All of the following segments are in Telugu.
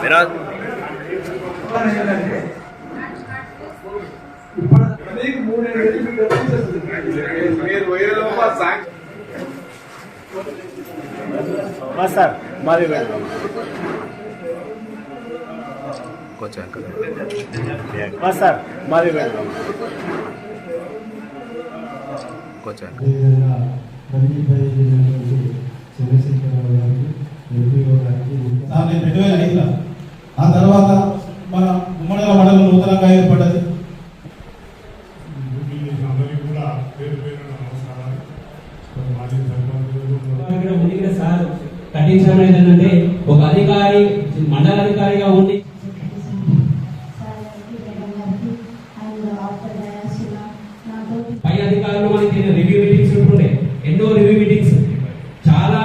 వినోద్ మీరు సాంగ్ బస్ సార్ మాది సార్ మాది వెళ్దాం రెండు వేల ఐదులో ఆ తర్వాత మన ఉమ్మడిల మండలం నూతనంగా ఏర్పడ్డ పై అధికారులు మనకి రివ్యూ మీటింగ్స్ ఉంటుండే. ఎన్నో రివ్యూ మీటింగ్స్ చాలా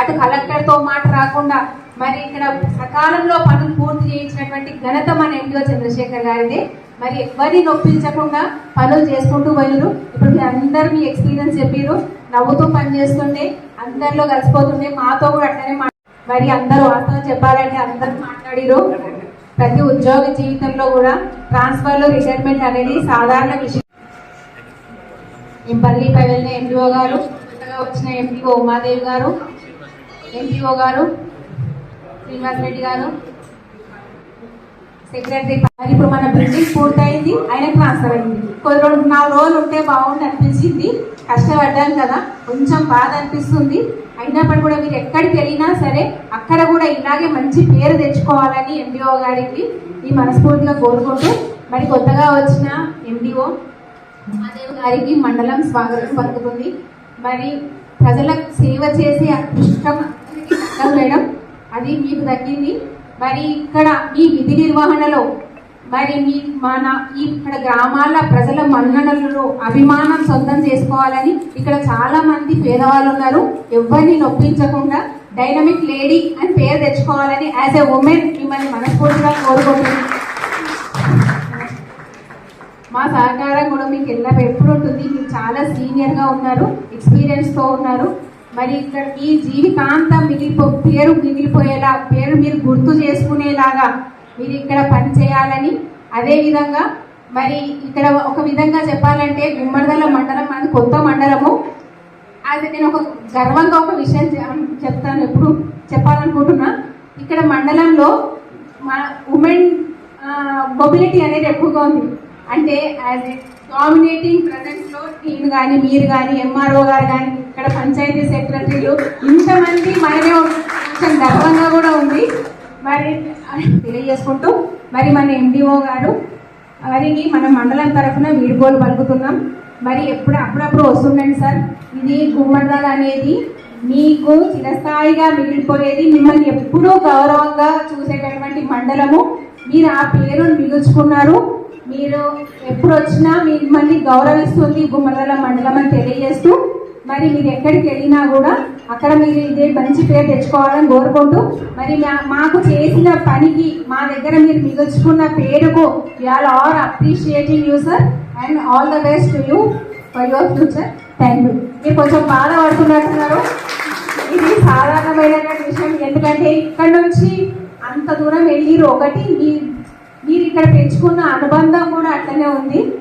అటు కలెక్టర్తో మాట రాకుండా మరి ఇక్కడ సకాలంలో పనులు పూర్తి చేయించినటువంటి ఘనత మన ఎండిఓ చంద్రశేఖర్ గారిది. మరి ఎవరిని నొప్పించకుండా పనులు చేసుకుంటూ పోయినారు. ఇప్పుడు మీ అందరు మీ ఎక్స్పీరియన్స్ చెప్పారు నవ్వుతూ పని చేస్తుండే అందరిలో కలిసిపోతుండే మాతో కూడా అట్లనే మరి అందరూ వాస్తవం చెప్పాలంటే అందరూ మాట్లాడిరు ప్రతి ఉద్యోగ జీవితంలో కూడా ట్రాన్స్ఫర్లు రిటైర్మెంట్ అనేది సాధారణ విషయం ఇంపల్లిపై వెళ్ళిన ఎంపీఓ గారు వచ్చిన ఎంపీఓ ఉమాదేవి గారు ఎంపీఓ గారు శ్రీనివాస్ రెడ్డి గారు సెక్రటరీ ఇప్పుడు మన బిల్డింగ్ పూర్తయింది ఆయన ట్రాన్స్ఫర్ అయింది కొన్ని రోజులు నాలుగు రోజులు ఉంటే బాగుంది అనిపించింది. కష్టపడ్డాం కదా కొంచెం బాధ అనిపిస్తుంది. అయినప్పటికీ కూడా మీరు ఎక్కడికి వెళ్ళినా సరే అక్కడ కూడా ఇలాగే మంచి పేరు తెచ్చుకోవాలని ఎండిఓ గారికి ఈ మనస్ఫూర్తిగా కోరుకుంటూ మరి కొత్తగా వచ్చిన ఎండిఓ మహాదేవ్ గారికి మండలం స్వాగతం పలుకుతుంది. మరి ప్రజలకు సేవ చేసే అదృష్టం మేడం అది మీకు తగ్గింది. మరి ఇక్కడ మీ విధి నిర్వహణలో మరి మీ మన ఇక్కడ గ్రామాల ప్రజల మన్ననలలో అభిమానం సొంతం చేసుకోవాలని ఇక్కడ చాలా మంది పేదవాళ్ళు ఉన్నారు. ఎవరిని నొప్పించకుండా డైనమిక్ లేడీ అని పేరు తెచ్చుకోవాలని యాజ్ ఎ ఉమెన్ మిమ్మల్ని మనస్ఫూర్తిగా కోరుకుంటున్నాను. మా సహకారం కూడా మీకు ఎలా ఎప్పుడు ఉంటుంది. మీరు చాలా సీనియర్గా ఉన్నారు ఎక్స్పీరియన్స్తో ఉన్నారు. మరి ఇక్కడ మీ జీవితాంతం మిగిలిపో పేరు మిగిలిపోయేలా పేరు మీరు గుర్తు చేసుకునేలాగా మీరు ఇక్కడ పని చేయాలని అదేవిధంగా మరి ఇక్కడ ఒక విధంగా చెప్పాలంటే గుమ్మడిదల మండలం అది కొత్త మండలము. అది నేను ఒక గర్వంగా ఒక విషయం చెప్తాను ఎప్పుడు చెప్పాలనుకుంటున్నా. ఇక్కడ మండలంలో మా ఉమెన్ మొబిలిటీ అనేది ఎక్కువగా ఉంది. అంటే యాజ్ డామినేటింగ్ ప్రజెన్స్లో నేను కానీ మీరు కానీ ఎంఆర్ఓ గారు కానీ ఇక్కడ పంచాయతీ సెక్రటరీలు ఇంతమంది మనమే కొంచెం గర్వంగా కూడా ఉంది. మరి తెలియజేసుకుంటూ మరి మన ఎండిఓ గారు వారికి మన మండలం తరఫున వీడుకోలు పలుకుతున్నాం. మరి ఎప్పుడు అప్పుడప్పుడు వస్తుండండి సార్. ఇది గుమ్మడాలు అనేది మీకు చిరస్థాయిగా మిగిలిపోయేది మిమ్మల్ని ఎప్పుడూ గౌరవంగా చూసేటటువంటి మండలము. మీరు ఆ పేరును మిగుల్చుకున్నారు మీరు ఎప్పుడు వచ్చినా మిమ్మల్ని గౌరవిస్తుంది గుమ్మడిదల మండలం అని తెలియజేస్తూ మరి మీరు ఎక్కడికి వెళ్ళినా కూడా అక్కడ మీరు ఇదే మంచి పేరు తెచ్చుకోవాలని కోరుకుంటూ మరి మా- మాకు చేసిన పనికి మా దగ్గర మీరు మిగుల్చుకున్న పేరుకు all are appreciating you sir and all the best to you for your future thank you మీరు కొంచెం బాధపడుతున్నట్టున్నారు. ఇది సాధారణమైనటువంటి విషయం. ఎందుకంటే ఇక్కడ నుంచి అంత దూరం వెళ్ళిరు ఒకటి మీ మీరు ఇక్కడ పెంచుకున్న అనుబంధం కూడా అట్లనే ఉంది.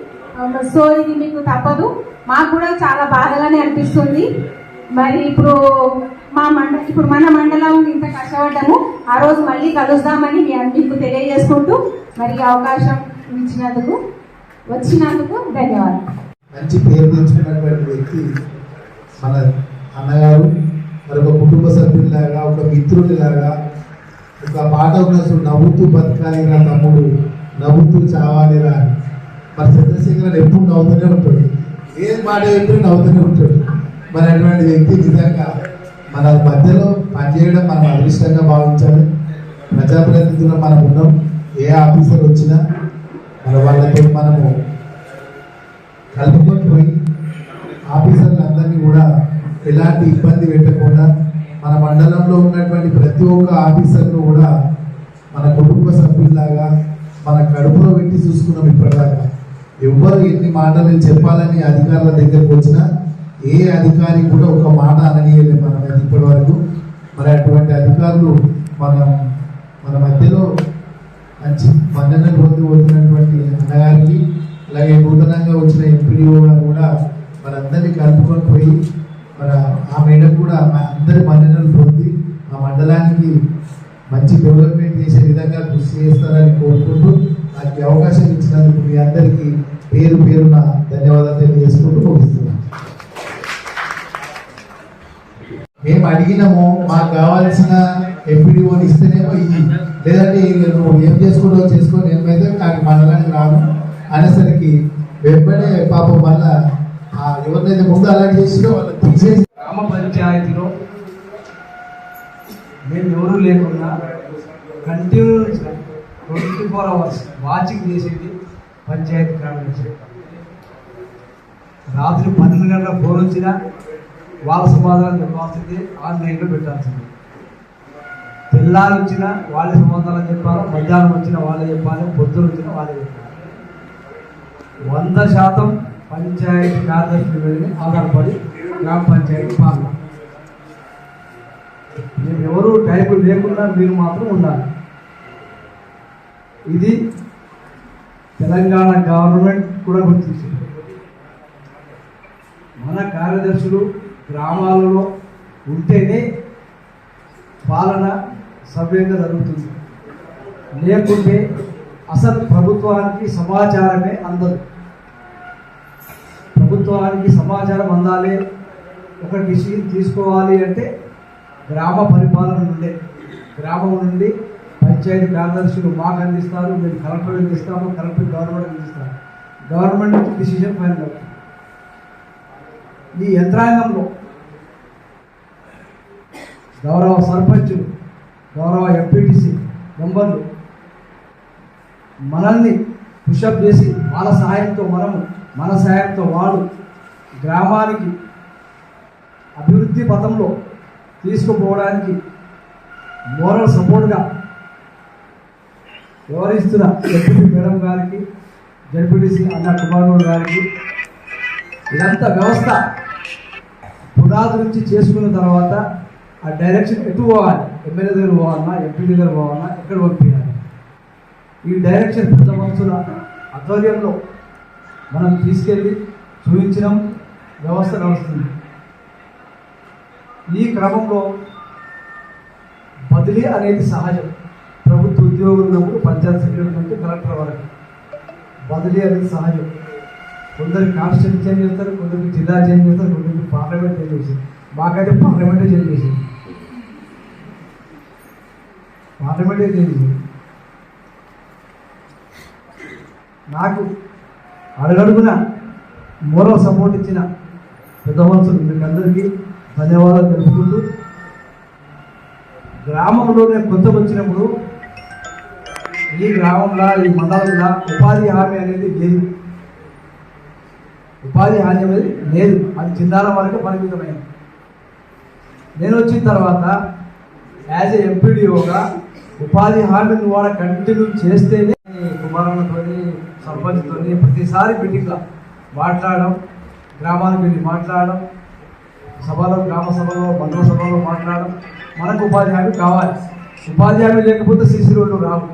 సో ఇది మీకు తప్పదు. మాకు కూడా చాలా బాధగానే అనిపిస్తుంది. మరి ఇప్పుడు మా మండ ఇప్పుడు మన మండలం ఇంత కష్టపడ్డాము. ఆ రోజు మళ్ళీ కలుద్దామని మీ- మీకు తెలియజేసుకుంటూ మరి అవకాశం ఇచ్చినందుకు వచ్చినందుకు ధన్యవాదాలు. మంచి పేరు తెచ్చుకున్నటువంటి వ్యక్తి మన అన్నగారు మరొక కుటుంబ సభ్యుల్లాగా ఒక మిత్రుడిలాగా ఒక పాట ఉన్నప్పుడు నవ్వుతూ బతకాలిరా తమ్ముడు నవ్వుతూ చావాలి రా. మరి చంద్రశేఖర్ ఎప్పుడు నవ్వుతూనే ఉంటాడు? ఏం మాట ఎప్పుడు నవ్వుతూనే ఉంటాడు. మరి అటువంటి వ్యక్తి నిజంగా మన మధ్యలో పనిచేయడం మనం అదృష్టంగా భావించాలి. ప్రజాప్రతినిధులు మనం ఉన్నాం. ఏ ఆఫీసర్ వచ్చినా మన వాళ్ళతో మనము కలుపుకొని పోయి ఆఫీసర్లందరినీ కూడా ఎలాంటి ఇబ్బంది పెట్టకుండా మన మండలంలో ఉన్నటువంటి ప్రతి ఒక్క ఆఫీసర్ను కూడా మన కుటుంబ సభ్యుల్లాగా మన కడుపులో పెట్టి చూసుకున్నాం ఇప్పటిదాకా. ఎవ్వరు ఎన్ని మాటలు చెప్పాలని అధికారుల దగ్గరకు వచ్చినా ఏ అధికారి కూడా ఒక మాట అననీయలేదు మనం ఇప్పటి వరకు మరి అటువంటి అధికారులు మనం మన మధ్యలో మంచి మన్ననలు పొంది వచ్చినటువంటి అన్నగారికి అలాగే నూతనంగా వచ్చిన ఎంపీడీఓ గారు కూడా మనందరినీ కలుపుకొని పోయి మరి ఆ మేడం కూడా మా అందరి మన్ననలు పొంది ఆ మండలానికి మంచి డెవలప్మెంట్ చేసే విధంగా కృషి చేస్తారని కోరుకుంటూ నాకు అవకాశం ఇచ్చినందుకు మీ అందరికీ పేరు పేరున ధన్యవాదాలు తెలియజేసుకుంటూ ముగిస్తున్నాను. మేము అడిగినాము మాకు కావాల్సిన ఎంపీడీఓని ఇస్తేనేమో ఇది లేదంటే నువ్వు ఏం చేసుకుంటావు చేసుకో నేనైతే నాకు మండలానికి రాను. అనేసరికి వెంబడే పాపం మళ్ళా ఎవరినైతే ముందు అలాంటి చేసిందో వాళ్ళని తీసేసి గ్రామ పంచాయతీలో మేము ఎవరు లేకుండా continues twenty four hours watching చేసేది పంచాయతీ కార్యదర్శి రాత్రి పన్నెండు గంటల ఫోన్ వచ్చినా వాళ్ళ సమాధానం చెప్పాల్సింది ఆన్లైన్లో పెట్టాల్సింది. పిల్లలు వచ్చినా వాళ్ళే సమాధానం చెప్పాలి మధ్యాహ్నం వచ్చినా వాళ్ళే చెప్పాలి పొద్దున వచ్చినా వాళ్ళే చెప్పాలి. వంద శాతం పంచాయతీ కార్యదర్శి వెళ్ళి ఆధారపడి గ్రామ పంచాయతీ పాలన. మేము ఎవరు టైపు లేకుండా మీరు మాత్రం ఉండాలి. ఇది తెలంగాణ గవర్నమెంట్ కూడా గుర్తించింది. మన కార్యదర్శులు గ్రామాలలో ఉంటేనే పాలన సవ్యంగా జరుగుతుంది. లేకుంటే అసలు ప్రభుత్వానికి సమాచారమే అందదు. ప్రభుత్వానికి సమాచారం అందాలి ఒక డిసిషన్ తీసుకోవాలి అంటే గ్రామ పరిపాలన నుండే గ్రామం నుండి పంచాయతీ కార్యదర్శులు మాకు అందిస్తారు మేము కలెక్టర్ అందిస్తాము కలెక్టర్ గవర్నమెంట్ అందిస్తారు. గవర్నమెంట్ నుంచి డిసిషన్ ఫైనల్ అవుతుంది. ఈ యంత్రాంగంలో గౌరవ సర్పంచులు గౌరవ ఎంపీటీసీ మెంబర్లు మనల్ని పుషప్ చేసి వాళ్ళ సహాయంతో మనము మన సహాయంతో వాళ్ళు గ్రామానికి అభివృద్ధి పథంలో తీసుకుపోవడానికి మోరల్ సపోర్ట్గా వివరిస్తున్న డిప్యూటీ మేడం గారికి జడ్పీటీసీ అన్న కుమార్ గారికి ఇదంతా వ్యవస్థ పునాది నుంచి చేసుకున్న తర్వాత ఆ డైరెక్షన్ ఎటు పోవాలి? ఎమ్మెల్యే దగ్గర పోవాలన్నా ఎంపీ దగ్గర పోవాలన్నా ఎక్కడ పంపించాలి ఈ డైరెక్షన్ పెద్ద మనుషుల ఆధ్వర్యంలో మనం తీసుకెళ్ళి చూపించడం వ్యవస్థ నడుస్తుంది. ఈ క్రమంలో బదిలీ అనేది సహజం. ప్రభుత్వ ఉద్యోగులు ఉన్నప్పుడు పంచాయత్ సెక్రటరీ నుండి కలెక్టర్ వరకు. బదిలీ అనేది సహజం. కొందరికి కాన్స్టిట్యూషన్ చేంజ్ చేస్తారు కొందరికి జిల్లా చేంజ్ చేస్తారు కొందరికి పార్లమెంట్ చేంజ్ చేసి మాకైతే పార్లమెంటే చేంజ్ చేసింది. పార్లమెంటే చేంజ్ చేసింది. నాకు అడగడుగున మోరల్ సపోర్ట్ ఇచ్చిన పెద్ద మనుషులు మీకు అందరికీ ధన్యవాదాలు తెలుపుకుంటూ గ్రామంలో నేను కొత్త వచ్చినప్పుడు ఈ గ్రామంలో ఈ మండలంలో ఉపాధి హామీ అనేది లేదు. ఉపాధి హామీ అనేది లేదు. అది జిల్లాల వరకు పరిమితమైంది. నేను వచ్చిన తర్వాత యాజ్ ఏ ఎంపీడీఓగా ఉపాధి హామీని కూడా కంటిన్యూ చేస్తేనే కుమారులతో సర్పంచ్తో ప్రతిసారి మీటింగ్లో మాట్లాడడం గ్రామానికి వెళ్ళి మాట్లాడడం సభలో గ్రామ సభలో బంధు సభలో మాట్లాడడం మనకు ఉపాధి హామీ కావాలి. ఉపాధి హామీ లేకపోతే సీసీ రోడ్లు రావు.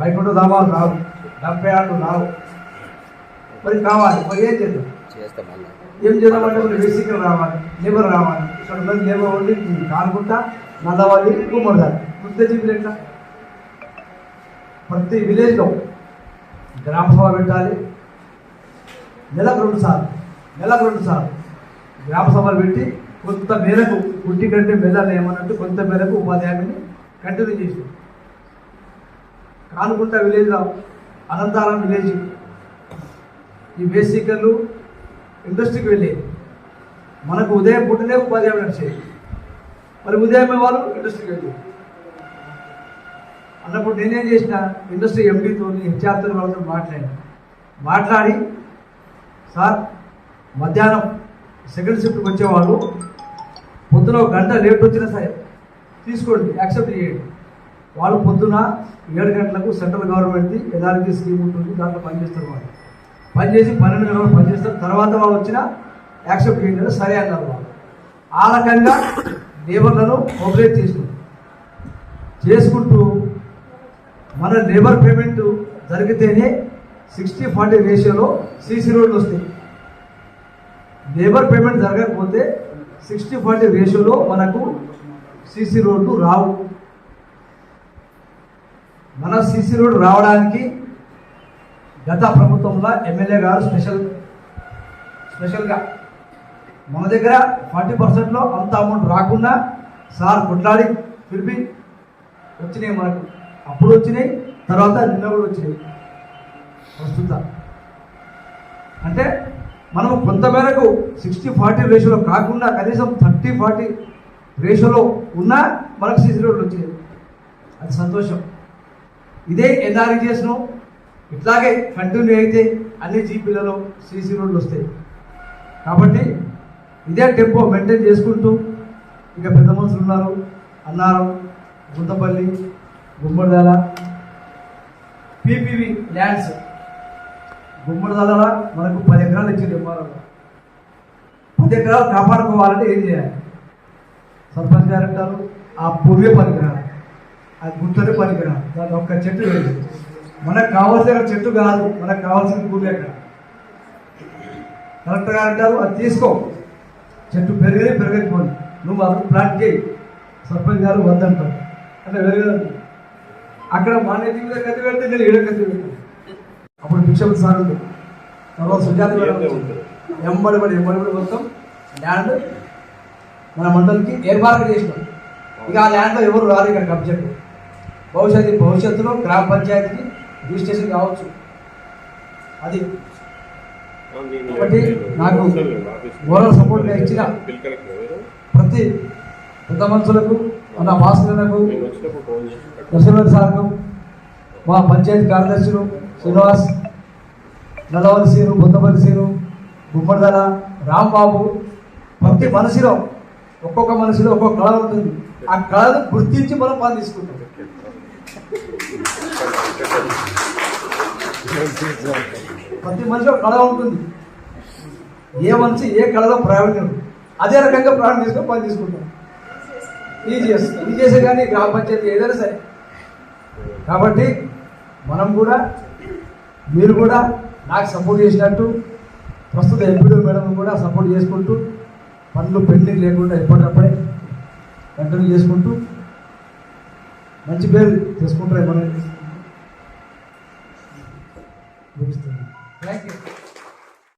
వైకుంఠ ధామాలు రావు. డెబ్బై ఆటలు రావు. మరి కావాలి. మరి ఏం చేద్దాం? ఏం చేద్దామంటే మరి బేసిక్గా రావాలి. లేబర్ రావాలి. ఇక్కడ మంది లేబర్ ఉండి కానుకుంటా నల్లవాలి గుమ్మడిదారు. వృద్ధ జీవులు ఎట్లా? ప్రతి విలేజ్లో గ్రామసభ పెట్టాలి. నెలకు రెండు సార్లు నెలకు రెండు సార్లు గ్రామసభలు పెట్టి కొంత మేరకు గుడ్డి కంటే మెదలు ఏమన్నట్టు కొంత మేరకు ఉపాధి హామీని కంటిన్యూ చేసి. కానుకుంట విలేజ్లో అనంతారం విలేజ్. ఈ బేసికర్లు ఇండస్ట్రీకి వెళ్ళేది మనకు ఉదయం పుట్టినే ఉపాధి హామీ నడిచేది. మరి ఉదయమే వాళ్ళు ఇండస్ట్రీకి వెళ్ళేది అన్నప్పుడు నేనేం చేసిన? ఇండస్ట్రీ ఎంపీతో హెచ్ఆర్తో వాళ్ళతో మాట్లాడాను. మాట్లాడి సార్ మధ్యాహ్నం సెకండ్ షిఫ్ట్కి వచ్చేవాళ్ళు. పొద్దున ఒక గంట లేట్ వచ్చినా సరే తీసుకోండి యాక్సెప్ట్ చేయండి. వాళ్ళు పొద్దున ఏడు గంటలకు సెంట్రల్ గవర్నమెంట్ది ఎదారికి స్కీమ్ ఉంటుంది దాంట్లో పనిచేస్తారు వాళ్ళు. పనిచేసి పన్నెండు గంటలు పనిచేస్తారు. తర్వాత వాళ్ళు వచ్చినా యాక్సెప్ట్ చేయండి సరే అన్నారు వాళ్ళు. ఆ రకంగా లేబర్లను మొబిలైజ్ చేసుకుంటారు చేసుకుంటూ మన లేబర్ పేమెంట్ జరిగితేనే సిక్స్టీ ఫార్టీ రేషియోలో సీసీ రోడ్లు వస్తాయి. లేబర్ పేమెంట్ జరగకపోతే సిక్స్టీ ఫార్టీ రేషియోలో మనకు సీసీ రోడ్లు రావు. మన సీసీ రోడ్ రావడానికి గత ప్రభుత్వంలో ఎమ్మెల్యే గారు స్పెషల్ స్పెషల్గా మన దగ్గర ఫార్టీ పర్సెంట్లో అంత అమౌంట్ రాకుండా సార్ కొట్లాడి పిలిపి వచ్చినాయి మనకు. అప్పుడు వచ్చినాయి తర్వాత నిన్న కూడా వచ్చినాయి. ప్రస్తుత. అంటే మనం కొంతమేరకు సిక్స్టీ ఫార్టీ రేషియోలో కాకుండా కనీసం థర్టీ ఫార్టీ రేషియోలో ఉన్నా మనకు సీసీ రోడ్లు వచ్చినాయి. అది సంతోషం. ఇదే ఎన్ఆర్జీఎస్ను ఇట్లాగే కంటిన్యూ అయితే అన్ని జీపీలలో సీసీ రోడ్లు వస్తాయి. కాబట్టి ఇదే టెంపో మెయింటైన్ చేసుకుంటూ ఇక పెద్ద మనుషులు ఉన్నారు అన్నారు గుంతపల్లి గుమ్మడిదాల. PPV lands. గుమ్మడిదాల మనకు పది ఎకరాలు ఇచ్చింది ఎంఆర్ఓ. పది ఎకరాలు కాపాడుకోవాలంటే ఏం చేయాలి? సర్పంచ్ గారు అంటారు ఆ పువ్వే పనికిరాదు ఆ గుంతనే పనికిరాదు దాని ఒక్క చెట్టు లేదు. మనకు కావాల్సిన చెట్టు కాదు మనకు కావాల్సిన భూమి అక్కడ. కలెక్టర్ గారు అంటారు అది తీసుకో. చెట్టు పెరిగే పెరగకపోయింది నువ్వు అసలు ప్లాంట్ చేయి. సర్పంచ్ గారు వద్దంటారు. అంటే పెరగదు అక్కడ మా నెత్తి మీద కత్తి పెడితే నేను ఈడ కత్తి పెడతాను. అప్పుడు భిక్షపతి సార్ తర్వాత సుజాత గారు వచ్చింది. ఎంబడి పడి ఎంబడి పడి మొత్తం ల్యాండ్ మన మండలికి ఏర్పాటు చేసినాం. ఇక ఆ ల్యాండ్లో ఎవరు రారు ఇక్కడ కబ్జెక్ట్ భవిష్యత్తు భవిష్యత్తులో గ్రామ పంచాయతీకి రిజిస్ట్రేషన్ కావచ్చు. అది. కాబట్టి నాకు ఓవరాల్ సపోర్ట్ ఇచ్చిన ప్రతి పెద్ద మనుషులకు మన భాస్కరులకు నరసింహ సార్ను మా పంచాయతీ కార్యదర్శులు శ్రీనివాస్ నల్లవల్లి సీను బొందపల్లి సీను గుమ్మడిదల రాంబాబు ప్రతి మనిషిలో ఒక్కొక్క మనిషిలో ఒక్కొక్క కళ ఉంటుంది. ఆ కళను గుర్తించి మనం పని తీసుకుంటాం. ప్రతి మనిషిలో కళ ఉంటుంది. ఏ మనిషి ఏ కళలో ప్రయాణం అదే రకంగా ప్రయాణం తీసుకొని పని తీసుకుంటాం. ఈ చేసి ఇది చేసే కానీ గ్రామ పంచాయతీ ఏదైనా సరే కాబట్టి మనం కూడా మీరు కూడా నాకు సపోర్ట్ చేసినట్టు ప్రస్తుత ఎంపీడీ మేడం కూడా సపోర్ట్ చేసుకుంటూ పనులు పెండింగ్ లేకుండా ఎప్పటికప్పుడే కంటిన్యూ చేసుకుంటూ మంచి పేరు తెచ్చుకుంటారు మనం